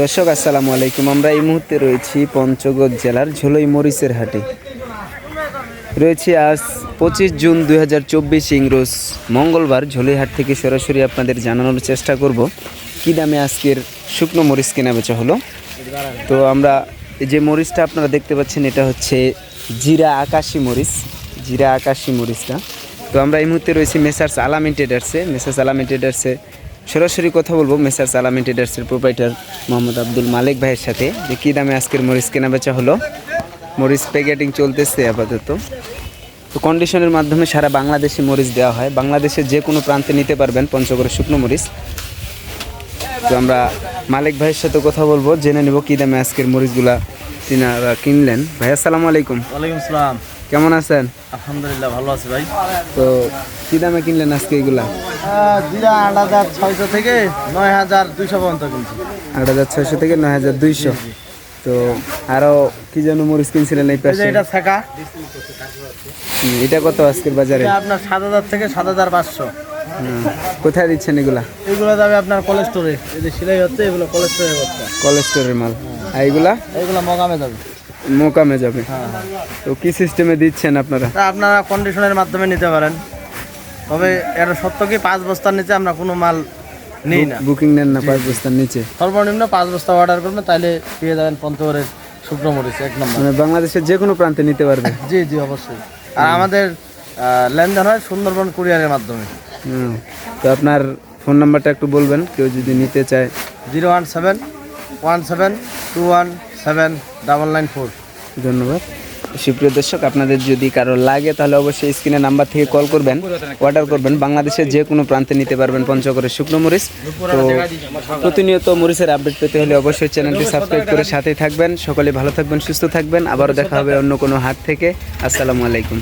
দর্শক, আসসালামু আলাইকুম। আমরা এই মুহূর্তে রয়েছি পঞ্চগড় জেলার ঝোলই মরিচের হাটে। রয়েছে আজ পঁচিশ জুন দুই হাজার চব্বিশ ইংরোজ। মঙ্গলবার ঝোলইহাট থেকে সরাসরি আপনাদের জানানোর চেষ্টা করব, কী দামে আজকের শুকনো মরিচ কেনা বেচা হলো। তো আমরা যে মরিচটা আপনারা দেখতে পাচ্ছেন, এটা হচ্ছে জিরা আকাশি মরিচ, জিরা আকাশি মরিচটা। তো আমরা এই মুহূর্তে রয়েছি মেসার্স আলামিন ট্রেডার্সে। মেসার্স আলামিন ট্রেডার্সে সরাসরি কথা বলব মেসার্স আলামিন ট্রেডার্সের প্রোপাইটার মোহাম্মদ আব্দুল মালিক ভাইয়ের সাথে যে কী দামে আজকের মরিচ কেনা বেচা হলো। মরিচ প্যাকেটিং চলতেছে আপাতত। তো কন্ডিশনের মাধ্যমে সারা বাংলাদেশে মরিচ দেওয়া হয়। বাংলাদেশের যে কোনো প্রান্তে নিতে পারবেন পঞ্চগড়ের শুকনো মরিচ। তো আমরা মালিক ভাইয়ের সাথে কথা বলব, জেনে নেব কী দামে আজকের মরিচগুলা তিনারা কিনলেন। ভাই, আসসালামু আলাইকুম। ওয়ালাইকুম সালাম কেমন আছেন? আলহামদুলিল্লাহ ভালো আছি ভাই। তো কি দামে কিনলেন আজকে এগুলা? জিরা আট হাজার ছয়শো থেকে নয় হাজার দুইশো পর্যন্ত কিনছি। আট হাজার ছয়শো থেকে নয় হাজার দুইশো। তো আরও কি যেন মরিচ কিনছিলেন এই পাশে? এটা হুম, এটা কত আজকের বাজারে? আপনার সাত হাজার থেকে সাত হাজার পাঁচশো। কোথায় দিচ্ছেন এগুলা? এগুলো যাবে আপনার কোলেস্টোরে। এই যে সিলাই হচ্ছে এগুলো কোলেস্টোরে হচ্ছে কলেজ স্টোরের মাল। আর এগুলা? এগুলো মগামে যাবে মোকামে যাবে। তো কি সিস্টেমে দিচ্ছেন আপনারা? আপনারা কন্ডিশনের মাধ্যমে নিতে পারেন। তবে এটা সত্য কি পাঁচ বস্তার নিচে আমরা কোনো মাল নিই না? বুকিং নেন না পাঁচ বস্তার নিচে? সর্বনিম্ন পাঁচ বস্তা অর্ডার করবেন তাহলে পেয়ে যাবেন পঞ্চগড়ের শুকনো মরিচ এক নম্বর। মানে বাংলাদেশের যে কোনো প্রান্তে নিতে পারবে। জি জি অবশ্যই। আর আমাদের লেনদেন হয় সুন্দরবন কুরিয়ারের মাধ্যমে। হুম। তো আপনার ফোন নাম্বারটা একটু বলবেন কেউ যদি নিতে চায়। Zero one seven one seven two one seven double nine four. ধন্যবাদ। সুপ্রিয় দর্শক, আপনাদের যদি কারও লাগে, তাহলে অবশ্যই স্ক্রিনের নাম্বার থেকে কল করবেন, অর্ডার করবেন। বাংলাদেশের যে কোনো প্রান্তে নিতে পারবেন পঞ্চগড়ের শুকনো মরিচ। তো প্রতিনিয়ত মরিচের আপডেট পেতে হলে অবশ্যই চ্যানেলটি সাবস্ক্রাইব করে সাথেই থাকবেন। সকলে ভালো থাকবেন, সুস্থ থাকবেন। আবারও দেখা হবে অন্য কোনো হাত থেকে। আসসালামু আলাইকুম।